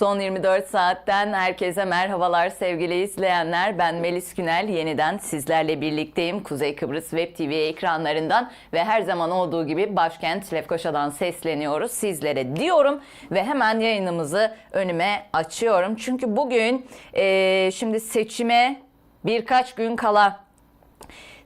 Son 24 saatten herkese merhabalar sevgili izleyenler. Ben Melis Günel. Yeniden sizlerle birlikteyim. Kuzey Kıbrıs Web TV ekranlarından ve her zaman olduğu gibi başkent Lefkoşa'dan sesleniyoruz sizlere diyorum ve hemen yayınımızı önüme açıyorum. Çünkü bugün eee, şimdi seçime birkaç gün kala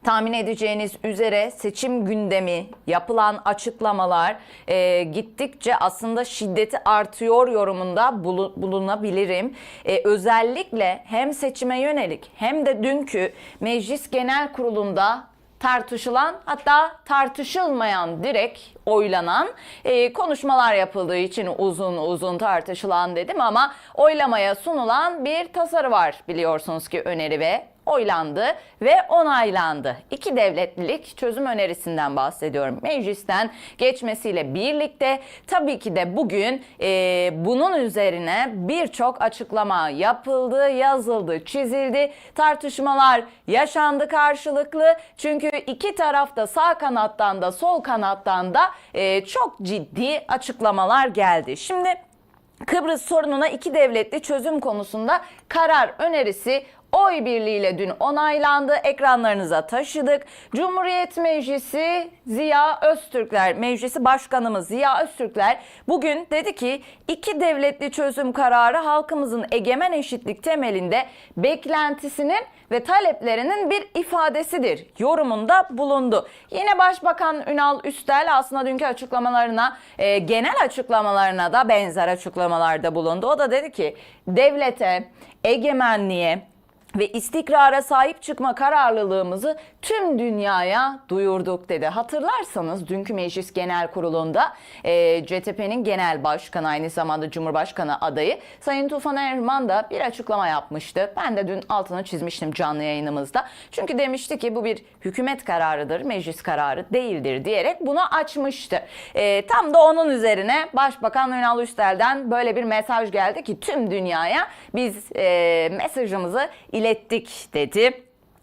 tahmin edeceğiniz üzere seçim gündemi, yapılan açıklamalar e, gittikçe aslında şiddeti artıyor yorumunda bulu- bulunabilirim. E, özellikle hem seçime yönelik hem de dünkü Meclis Genel Kurulu'nda tartışılan hatta tartışılmayan direkt oylanan e, konuşmalar yapıldığı için uzun uzun tartışılan dedim ama oylamaya sunulan bir tasarı var biliyorsunuz ki öneri ve oylandı ve onaylandı. İki devletlilik çözüm önerisinden bahsediyorum. Meclisten geçmesiyle birlikte tabii ki de bugün e, bunun üzerine birçok açıklama yapıldı, yazıldı, çizildi. Tartışmalar yaşandı karşılıklı. Çünkü iki tarafta sağ kanattan da sol kanattan da e, çok ciddi açıklamalar geldi. Şimdi Kıbrıs sorununa iki devletli çözüm konusunda karar önerisi oy birliğiyle dün onaylandı. Ekranlarınıza taşıdık. Cumhuriyet Meclisi Ziya Öztürkler, Meclisi Başkanımız Ziya Öztürkler bugün dedi ki iki devletli çözüm kararı halkımızın egemen eşitlik temelinde beklentisinin ve taleplerinin bir ifadesidir yorumunda bulundu. Yine Başbakan Ünal Üstel aslında dünkü açıklamalarına, e, genel açıklamalarına da benzer açıklamalarda bulundu. O da dedi ki devlete, egemenliğe, ve istikrara sahip çıkma kararlılığımızı tüm dünyaya duyurduk dedi. Hatırlarsanız dünkü Meclis Genel Kurulu'nda e, CTP'nin genel başkanı aynı zamanda Cumhurbaşkanı adayı Sayın Tufan Erman da bir açıklama yapmıştı. Ben de dün altını çizmiştim canlı yayınımızda. Çünkü demişti ki bu bir hükümet kararıdır, meclis kararı değildir diyerek bunu açmıştı. E, tam da onun üzerine Başbakan Ünal Üstel'den böyle bir mesaj geldi ki tüm dünyaya biz e, mesajımızı ilettik dedi.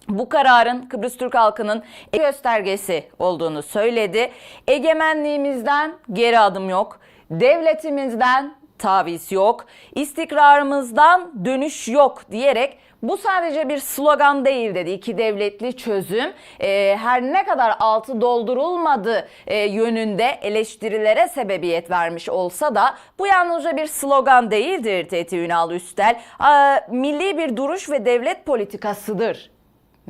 Bu kararın Kıbrıs Türk halkının göstergesi olduğunu söyledi. Egemenliğimizden geri adım yok. Devletimizden taviz yok. İstikrarımızdan dönüş yok diyerek bu sadece bir slogan değil dedi. İki devletli çözüm e, her ne kadar altı doldurulmadı e, yönünde eleştirilere sebebiyet vermiş olsa da bu yalnızca bir slogan değildir dedi Ünal Üstel. A, milli bir duruş ve devlet politikasıdır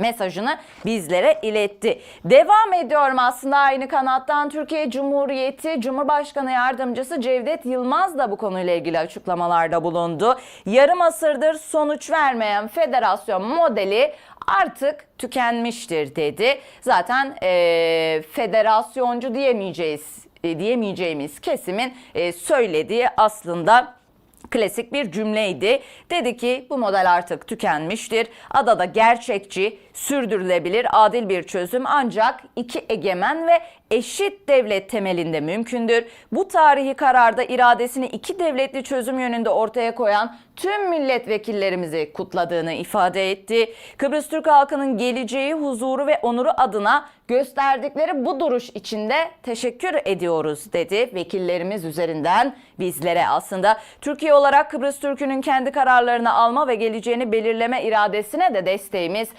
mesajını bizlere iletti. Devam ediyorum aslında aynı kanattan Türkiye Cumhuriyeti Cumhurbaşkanı Yardımcısı Cevdet Yılmaz da bu konuyla ilgili açıklamalarda bulundu. Yarım asırdır sonuç vermeyen federasyon modeli artık tükenmiştir dedi. Zaten e, federasyoncu diyemeyeceğiz e, diyemeyeceğimiz kesimin e, söylediği aslında klasik bir cümleydi. Dedi ki bu model artık tükenmiştir. Adada gerçekçi, sürdürülebilir, adil bir çözüm ancak iki egemen ve eşit devlet temelinde mümkündür. Bu tarihi kararda iradesini iki devletli çözüm yönünde ortaya koyan tüm milletvekillerimizi kutladığını ifade etti. Kıbrıs Türk halkının geleceği, huzuru ve onuru adına gösterdikleri bu duruş içinde teşekkür ediyoruz dedi. Vekillerimiz üzerinden bizlere aslında Türkiye olarak Kıbrıs Türk'ünün kendi kararlarını alma ve geleceğini belirleme iradesine de desteğimiz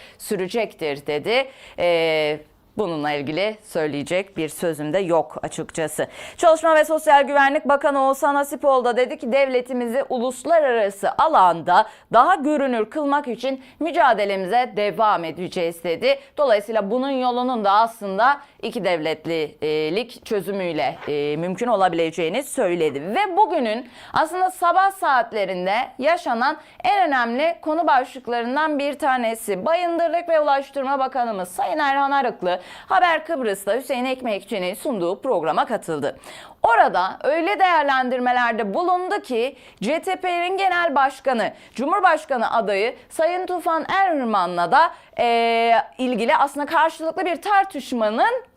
sürecektir dedi. Ee, Bununla ilgili söyleyecek bir sözüm de yok açıkçası. Çalışma ve Sosyal Güvenlik Bakanı Oğuzhan Hasipoğlu da dedi ki devletimizi uluslararası alanda daha görünür kılmak için mücadelemize devam edeceğiz dedi. Dolayısıyla bunun yolunun da aslında iki devletlilik çözümüyle e, mümkün olabileceğini söyledi. Ve bugünün aslında sabah saatlerinde yaşanan en önemli konu başlıklarından bir tanesi Bayındırlık ve Ulaştırma Bakanımız Sayın Erhan Arıklı Haber Kıbrıs'ta Hüseyin Ekmekçi'nin sunduğu programa katıldı. Orada öyle değerlendirmelerde bulundu ki CTP'nin genel başkanı, Cumhurbaşkanı adayı Sayın Tufan Erman'la da eee, ilgili aslında karşılıklı bir tartışmanın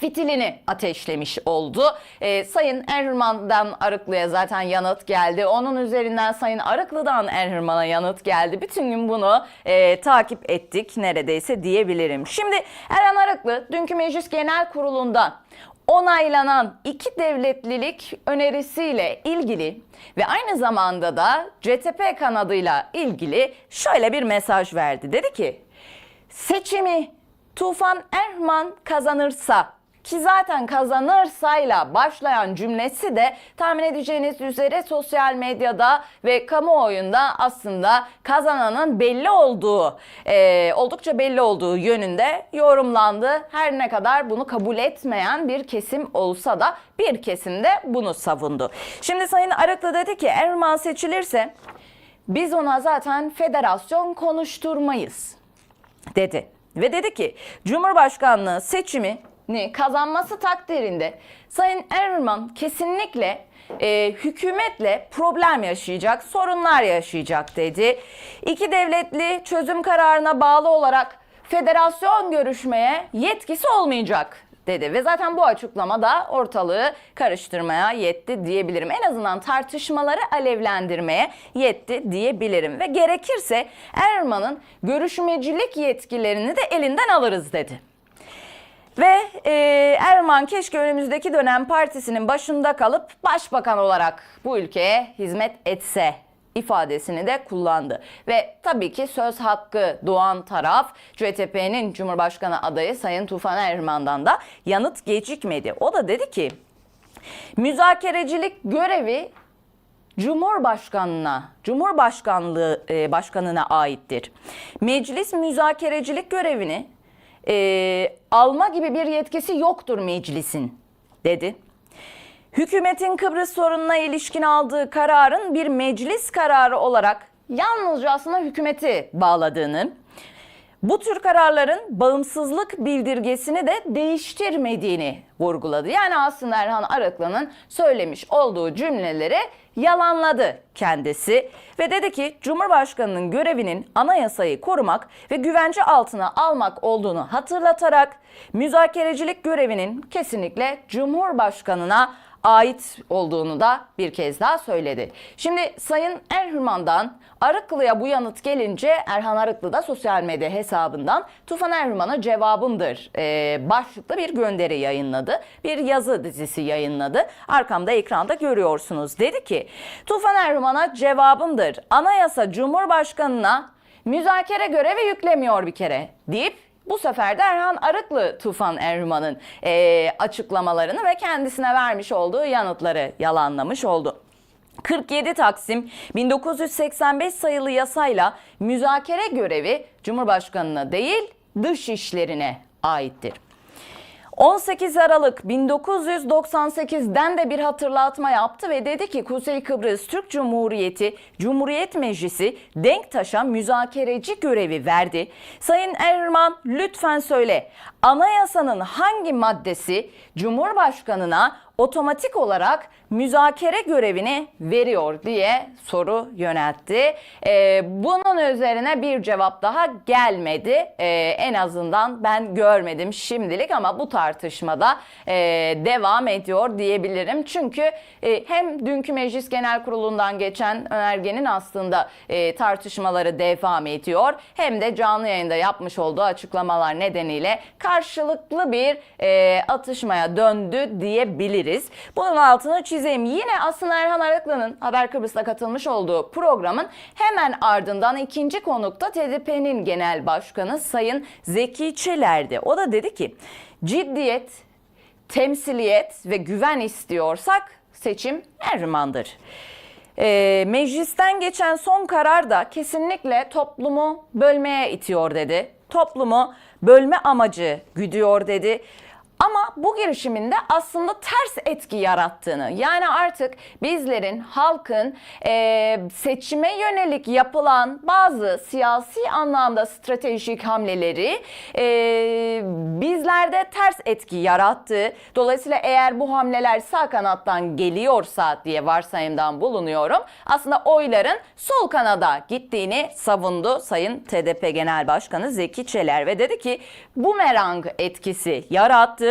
fitilini ateşlemiş oldu. Ee, Sayın Erhürman'dan Arıklı'ya zaten yanıt geldi. Onun üzerinden Sayın Arıklı'dan Erhürman'a yanıt geldi. Bütün gün bunu e, takip ettik neredeyse diyebilirim. Şimdi Erhan Arıklı dünkü Meclis Genel Kurulu'nda onaylanan iki devletlilik önerisiyle ilgili ve aynı zamanda da CTP kanadıyla ilgili şöyle bir mesaj verdi. Dedi ki seçimi Tufan Erman kazanırsa ki zaten kazanırsayla başlayan cümlesi de tahmin edeceğiniz üzere sosyal medyada ve kamuoyunda aslında kazananın belli olduğu, e, oldukça belli olduğu yönünde yorumlandı. Her ne kadar bunu kabul etmeyen bir kesim olsa da bir kesim de bunu savundu. Şimdi Sayın Arıklı dedi ki Erman seçilirse biz ona zaten federasyon konuşturmayız dedi. Ve dedi ki Cumhurbaşkanlığı seçimini kazanması takdirinde Sayın Erman kesinlikle e, hükümetle problem yaşayacak, sorunlar yaşayacak dedi. İki devletli çözüm kararına bağlı olarak federasyon görüşmeye yetkisi olmayacak dedi ve zaten bu açıklama da ortalığı karıştırmaya yetti diyebilirim. En azından tartışmaları alevlendirmeye yetti diyebilirim ve gerekirse Erman'ın görüşmecilik yetkilerini de elinden alırız dedi. Ve e, Erman keşke önümüzdeki dönem partisinin başında kalıp başbakan olarak bu ülkeye hizmet etse ifadesini de kullandı. Ve tabii ki söz hakkı doğan taraf CTP'nin Cumhurbaşkanı adayı Sayın Tufan Erman'dan da yanıt gecikmedi. O da dedi ki müzakerecilik görevi Cumhurbaşkanına, Cumhurbaşkanlığı e, başkanına aittir. Meclis müzakerecilik görevini e, alma gibi bir yetkisi yoktur meclisin dedi. Hükümetin Kıbrıs sorununa ilişkin aldığı kararın bir meclis kararı olarak yalnızca aslında hükümeti bağladığını, bu tür kararların bağımsızlık bildirgesini de değiştirmediğini vurguladı. Yani aslında Erhan Arıklı'nın söylemiş olduğu cümleleri yalanladı kendisi ve dedi ki Cumhurbaşkanının görevinin anayasayı korumak ve güvence altına almak olduğunu hatırlatarak müzakerecilik görevinin kesinlikle Cumhurbaşkanına ait olduğunu da bir kez daha söyledi. Şimdi Sayın Erhürman'dan Arıklı'ya bu yanıt gelince Erhan Arıklı da sosyal medya hesabından Tufan Erhürman'a cevabımdır e, başlıklı bir gönderi yayınladı. Bir yazı dizisi yayınladı. Arkamda ekranda görüyorsunuz. Dedi ki Tufan Erhürman'a cevabımdır. Anayasa Cumhurbaşkanına müzakere görevi yüklemiyor bir kere deyip bu sefer de Erhan Arıklı Tufan Erman'ın e, açıklamalarını ve kendisine vermiş olduğu yanıtları yalanlamış oldu. 47 Taksim 1985 sayılı yasayla müzakere görevi Cumhurbaşkanına değil dış işlerine aittir. 18 Aralık 1998'den de bir hatırlatma yaptı ve dedi ki Kuzey Kıbrıs Türk Cumhuriyeti Cumhuriyet Meclisi Denktaş'a müzakereci görevi verdi. Sayın Erman lütfen söyle anayasanın hangi maddesi Cumhurbaşkanına otomatik olarak müzakere görevini veriyor diye soru yöneltti. Ee, bunun üzerine bir cevap daha gelmedi. Ee, en azından ben görmedim şimdilik ama bu tartışmada e, devam ediyor diyebilirim. Çünkü e, hem dünkü Meclis Genel Kurulu'ndan geçen önergenin aslında e, tartışmaları devam ediyor. Hem de canlı yayında yapmış olduğu açıklamalar nedeniyle karşılıklı bir e, atışmaya döndü diyebiliriz. Bunun altını çizeyim. Yine aslında Erhan Arıklı'nın Haber Kıbrıs'ta katılmış olduğu programın hemen ardından ikinci konukta TDP'nin genel başkanı Sayın Zeki Çeler'di. O da dedi ki ciddiyet, temsiliyet ve güven istiyorsak seçim Erman'dır. E, meclisten geçen son karar da kesinlikle toplumu bölmeye itiyor dedi. Toplumu bölme amacı güdüyor dedi. Ama bu girişiminde aslında ters etki yarattığını yani artık bizlerin halkın e, seçime yönelik yapılan bazı siyasi anlamda stratejik hamleleri e, bizlerde ters etki yarattı. Dolayısıyla eğer bu hamleler sağ kanattan geliyorsa diye varsayımdan bulunuyorum. Aslında oyların sol kanada gittiğini savundu Sayın TDP Genel Başkanı Zeki Çeler ve dedi ki bumerang etkisi yarattı.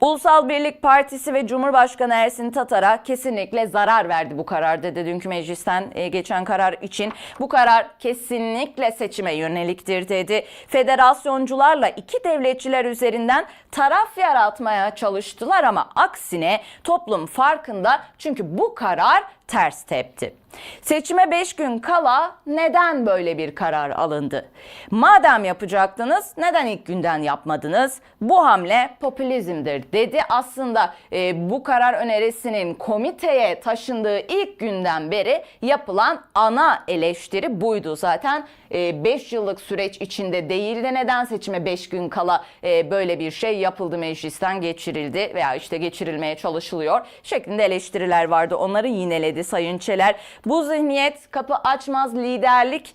Ulusal Birlik Partisi ve Cumhurbaşkanı Ersin Tatar'a kesinlikle zarar verdi bu karar dedi dünkü meclisten e, geçen karar için. Bu karar kesinlikle seçime yöneliktir dedi. Federasyoncularla iki devletçiler üzerinden taraf yaratmaya çalıştılar ama aksine toplum farkında çünkü bu karar ters tepti. Seçime 5 gün kala neden böyle bir karar alındı? Madem yapacaktınız neden ilk günden yapmadınız? Bu hamle popülizmdir dedi. Aslında e, bu karar önerisinin komiteye taşındığı ilk günden beri yapılan ana eleştiri buydu. Zaten 5 yıllık süreç içinde değil de neden seçime 5 gün kala e, böyle bir şey yapıldı meclisten geçirildi veya işte geçirilmeye çalışılıyor şeklinde eleştiriler vardı. Onları yineledi Sayın Çeler. Bu zihniyet kapı açmaz liderlik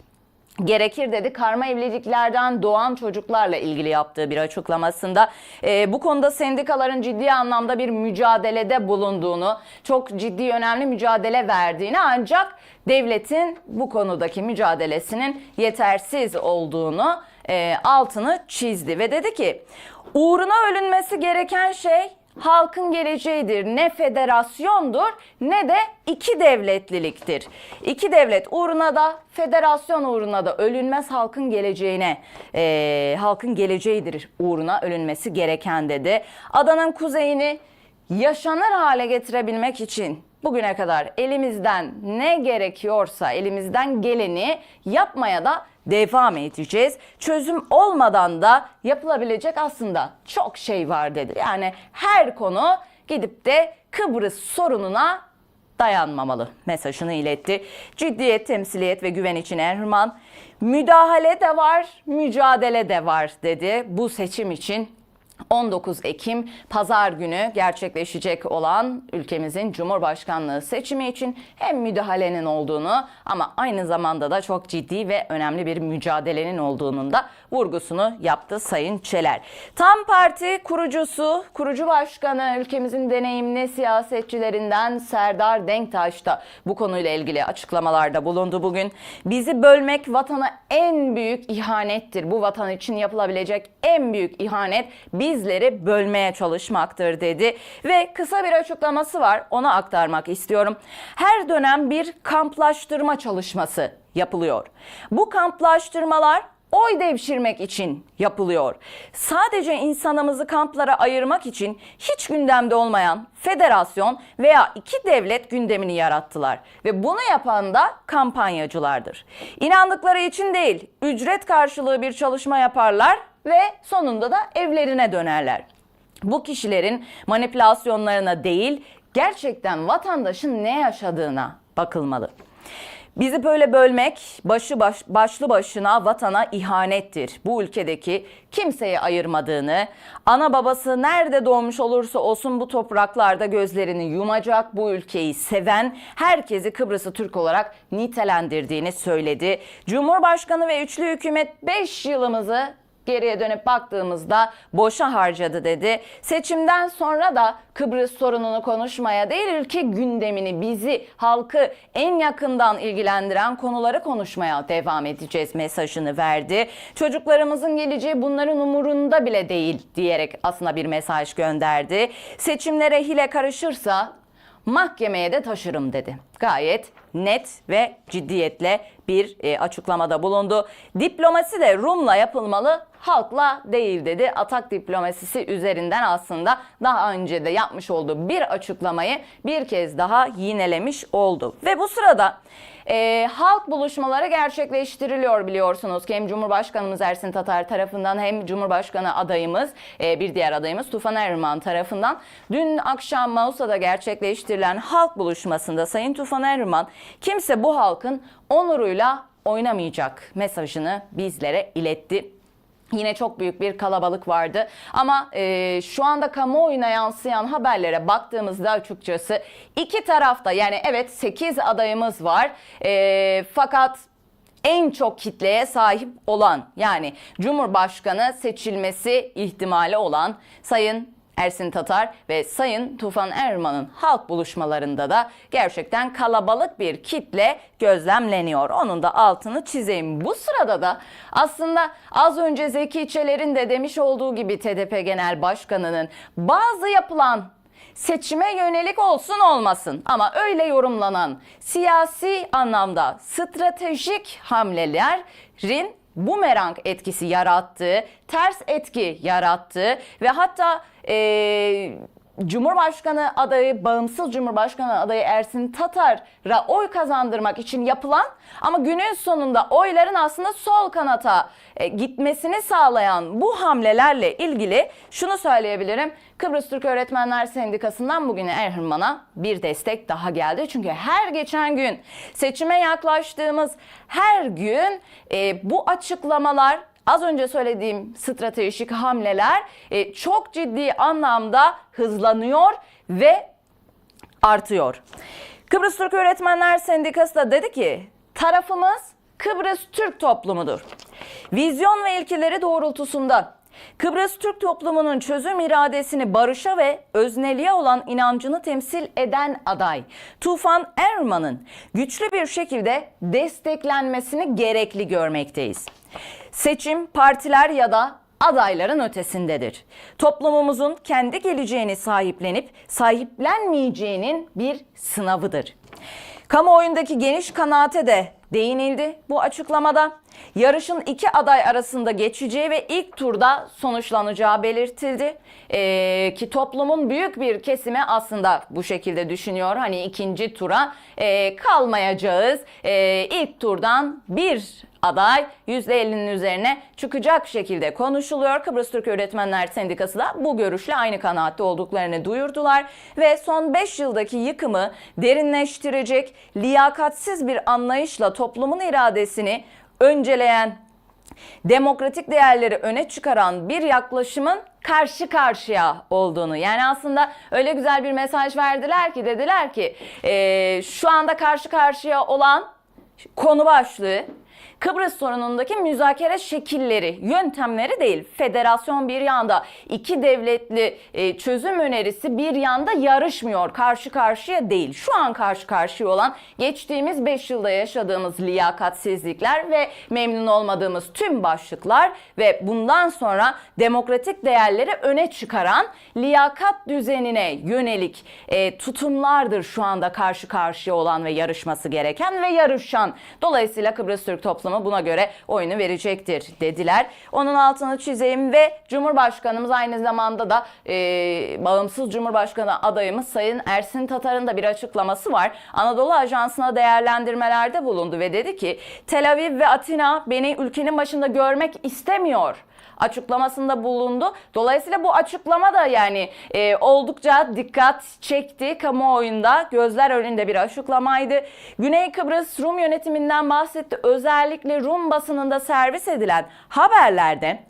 gerekir dedi. Karma evliliklerden doğan çocuklarla ilgili yaptığı bir açıklamasında e, bu konuda sendikaların ciddi anlamda bir mücadelede bulunduğunu, çok ciddi önemli mücadele verdiğini ancak devletin bu konudaki mücadelesinin yetersiz olduğunu e, altını çizdi ve dedi ki uğruna ölünmesi gereken şey halkın geleceğidir. Ne federasyondur ne de iki devletliliktir. İki devlet uğruna da federasyon uğruna da ölünmez halkın geleceğine, e, halkın geleceğidir uğruna ölünmesi gereken dedi. Adanın kuzeyini yaşanır hale getirebilmek için bugüne kadar elimizden ne gerekiyorsa elimizden geleni yapmaya da devam edeceğiz. Çözüm olmadan da yapılabilecek aslında çok şey var dedi. Yani her konu gidip de Kıbrıs sorununa dayanmamalı mesajını iletti. Ciddiyet, temsiliyet ve güven için Erman müdahale de var, mücadele de var dedi. Bu seçim için 19 Ekim pazar günü gerçekleşecek olan ülkemizin Cumhurbaşkanlığı seçimi için hem müdahalenin olduğunu ama aynı zamanda da çok ciddi ve önemli bir mücadelenin olduğunun da vurgusunu yaptı Sayın Çeler. Tam Parti kurucusu, kurucu başkanı ülkemizin deneyimli siyasetçilerinden Serdar Denktaş da bu konuyla ilgili açıklamalarda bulundu bugün. Bizi bölmek vatana en büyük ihanettir. Bu vatan için yapılabilecek en büyük ihanet bizleri bölmeye çalışmaktır dedi. Ve kısa bir açıklaması var onu aktarmak istiyorum. Her dönem bir kamplaştırma çalışması yapılıyor. Bu kamplaştırmalar oy devşirmek için yapılıyor. Sadece insanımızı kamplara ayırmak için hiç gündemde olmayan federasyon veya iki devlet gündemini yarattılar ve bunu yapan da kampanyacılardır. İnandıkları için değil, ücret karşılığı bir çalışma yaparlar ve sonunda da evlerine dönerler. Bu kişilerin manipülasyonlarına değil, gerçekten vatandaşın ne yaşadığına bakılmalı. Bizi böyle bölmek başı baş, başlı başına vatana ihanettir. Bu ülkedeki kimseyi ayırmadığını, ana babası nerede doğmuş olursa olsun bu topraklarda gözlerini yumacak, bu ülkeyi seven, herkesi Kıbrıs'ı Türk olarak nitelendirdiğini söyledi. Cumhurbaşkanı ve üçlü hükümet 5 yılımızı geriye dönüp baktığımızda boşa harcadı dedi. Seçimden sonra da Kıbrıs sorununu konuşmaya değil ülke gündemini bizi halkı en yakından ilgilendiren konuları konuşmaya devam edeceğiz mesajını verdi. Çocuklarımızın geleceği bunların umurunda bile değil diyerek aslında bir mesaj gönderdi. Seçimlere hile karışırsa mahkemeye de taşırım dedi. Gayet net ve ciddiyetle bir e, açıklamada bulundu. Diplomasi de Rum'la yapılmalı, halkla değil dedi. Atak diplomasisi üzerinden aslında daha önce de yapmış olduğu bir açıklamayı bir kez daha yinelemiş oldu. Ve bu sırada e, halk buluşmaları gerçekleştiriliyor biliyorsunuz ki hem Cumhurbaşkanımız Ersin Tatar tarafından hem Cumhurbaşkanı adayımız e, bir diğer adayımız Tufan Erman tarafından dün akşam Mausa'da gerçekleştirilen halk buluşmasında Sayın Tufan Erman kimse bu halkın onuruyla oynamayacak mesajını bizlere iletti. Yine çok büyük bir kalabalık vardı. Ama e, şu anda kamuoyuna yansıyan haberlere baktığımızda açıkçası iki tarafta yani evet 8 adayımız var. E, fakat en çok kitleye sahip olan yani Cumhurbaşkanı seçilmesi ihtimali olan Sayın Ersin Tatar ve Sayın Tufan Erman'ın halk buluşmalarında da gerçekten kalabalık bir kitle gözlemleniyor. Onun da altını çizeyim. Bu sırada da aslında az önce Zeki Çeler'in de demiş olduğu gibi TDP Genel Başkanı'nın bazı yapılan seçime yönelik olsun olmasın ama öyle yorumlanan siyasi anlamda stratejik hamlelerin bumerang etkisi yarattığı, ters etki yarattığı ve hatta eee Cumhurbaşkanı adayı, bağımsız Cumhurbaşkanı adayı Ersin Tatar'a oy kazandırmak için yapılan ama günün sonunda oyların aslında sol kanata e, gitmesini sağlayan bu hamlelerle ilgili şunu söyleyebilirim. Kıbrıs Türk Öğretmenler Sendikası'ndan bugüne Erhırman'a bir destek daha geldi. Çünkü her geçen gün seçime yaklaştığımız her gün e, bu açıklamalar Az önce söylediğim stratejik hamleler e, çok ciddi anlamda hızlanıyor ve artıyor. Kıbrıs Türk Öğretmenler Sendikası da dedi ki tarafımız Kıbrıs Türk toplumudur. Vizyon ve ilkeleri doğrultusunda Kıbrıs Türk toplumunun çözüm iradesini barışa ve özneliğe olan inancını temsil eden aday Tufan Erman'ın güçlü bir şekilde desteklenmesini gerekli görmekteyiz. Seçim partiler ya da adayların ötesindedir. Toplumumuzun kendi geleceğini sahiplenip sahiplenmeyeceğinin bir sınavıdır. Kamuoyundaki geniş kanaate de değinildi bu açıklamada. Yarışın iki aday arasında geçeceği ve ilk turda sonuçlanacağı belirtildi. Ee, ki toplumun büyük bir kesimi aslında bu şekilde düşünüyor. Hani ikinci tura e, kalmayacağız. E, ilk turdan bir aday %50'nin üzerine çıkacak şekilde konuşuluyor. Kıbrıs Türk Öğretmenler Sendikası da bu görüşle aynı kanaatte olduklarını duyurdular ve son 5 yıldaki yıkımı derinleştirecek liyakatsiz bir anlayışla toplumun iradesini önceleyen demokratik değerleri öne çıkaran bir yaklaşımın karşı karşıya olduğunu yani aslında öyle güzel bir mesaj verdiler ki dediler ki e, şu anda karşı karşıya olan konu başlığı Kıbrıs sorunundaki müzakere şekilleri, yöntemleri değil. Federasyon bir yanda, iki devletli e, çözüm önerisi bir yanda yarışmıyor. Karşı karşıya değil. Şu an karşı karşıya olan geçtiğimiz 5 yılda yaşadığımız liyakatsizlikler ve memnun olmadığımız tüm başlıklar ve bundan sonra demokratik değerleri öne çıkaran liyakat düzenine yönelik e, tutumlardır şu anda karşı karşıya olan ve yarışması gereken ve yarışan. Dolayısıyla Kıbrıs Türk toplumu buna göre oyunu verecektir dediler. Onun altını çizeyim ve Cumhurbaşkanımız aynı zamanda da e, bağımsız Cumhurbaşkanı adayımız Sayın Ersin Tatar'ın da bir açıklaması var. Anadolu Ajansı'na değerlendirmelerde bulundu ve dedi ki Tel Aviv ve Atina beni ülkenin başında görmek istemiyor açıklamasında bulundu. Dolayısıyla bu açıklama da yani e, oldukça dikkat çekti. Kamuoyunda gözler önünde bir açıklamaydı. Güney Kıbrıs Rum yönetiminden bahsetti. Özellikle Rum basınında servis edilen haberlerde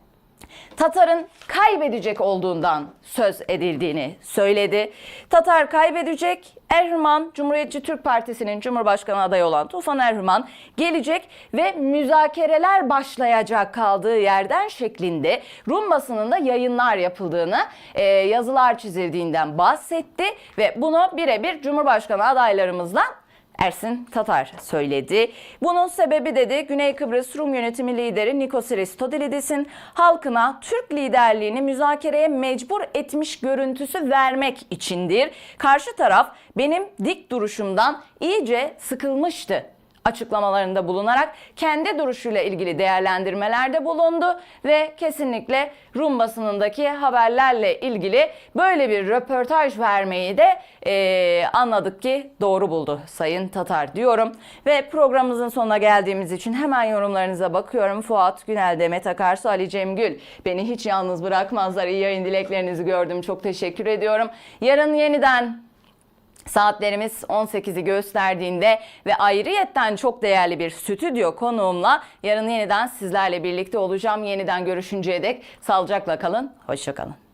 Tatar'ın kaybedecek olduğundan söz edildiğini söyledi. Tatar kaybedecek. Erhman Cumhuriyetçi Türk Partisi'nin Cumhurbaşkanı adayı olan Tufan Erhman gelecek ve müzakereler başlayacak kaldığı yerden şeklinde Rum basınında yayınlar yapıldığını, e, yazılar çizildiğinden bahsetti ve bunu birebir Cumhurbaşkanı adaylarımızla Ersin Tatar söyledi. Bunun sebebi dedi Güney Kıbrıs Rum yönetimi lideri Nikos Christodoulidis'in halkına Türk liderliğini müzakereye mecbur etmiş görüntüsü vermek içindir. Karşı taraf benim dik duruşumdan iyice sıkılmıştı açıklamalarında bulunarak kendi duruşuyla ilgili değerlendirmelerde bulundu ve kesinlikle Rum basınındaki haberlerle ilgili böyle bir röportaj vermeyi de e, anladık ki doğru buldu Sayın Tatar diyorum. Ve programımızın sonuna geldiğimiz için hemen yorumlarınıza bakıyorum. Fuat Günel, Demet Akarsu, Ali Cemgül beni hiç yalnız bırakmazlar. İyi yayın dileklerinizi gördüm. Çok teşekkür ediyorum. Yarın yeniden Saatlerimiz 18'i gösterdiğinde ve ayrıyetten çok değerli bir stüdyo konuğumla yarın yeniden sizlerle birlikte olacağım. Yeniden görüşünceye dek sağlıcakla kalın, hoşçakalın.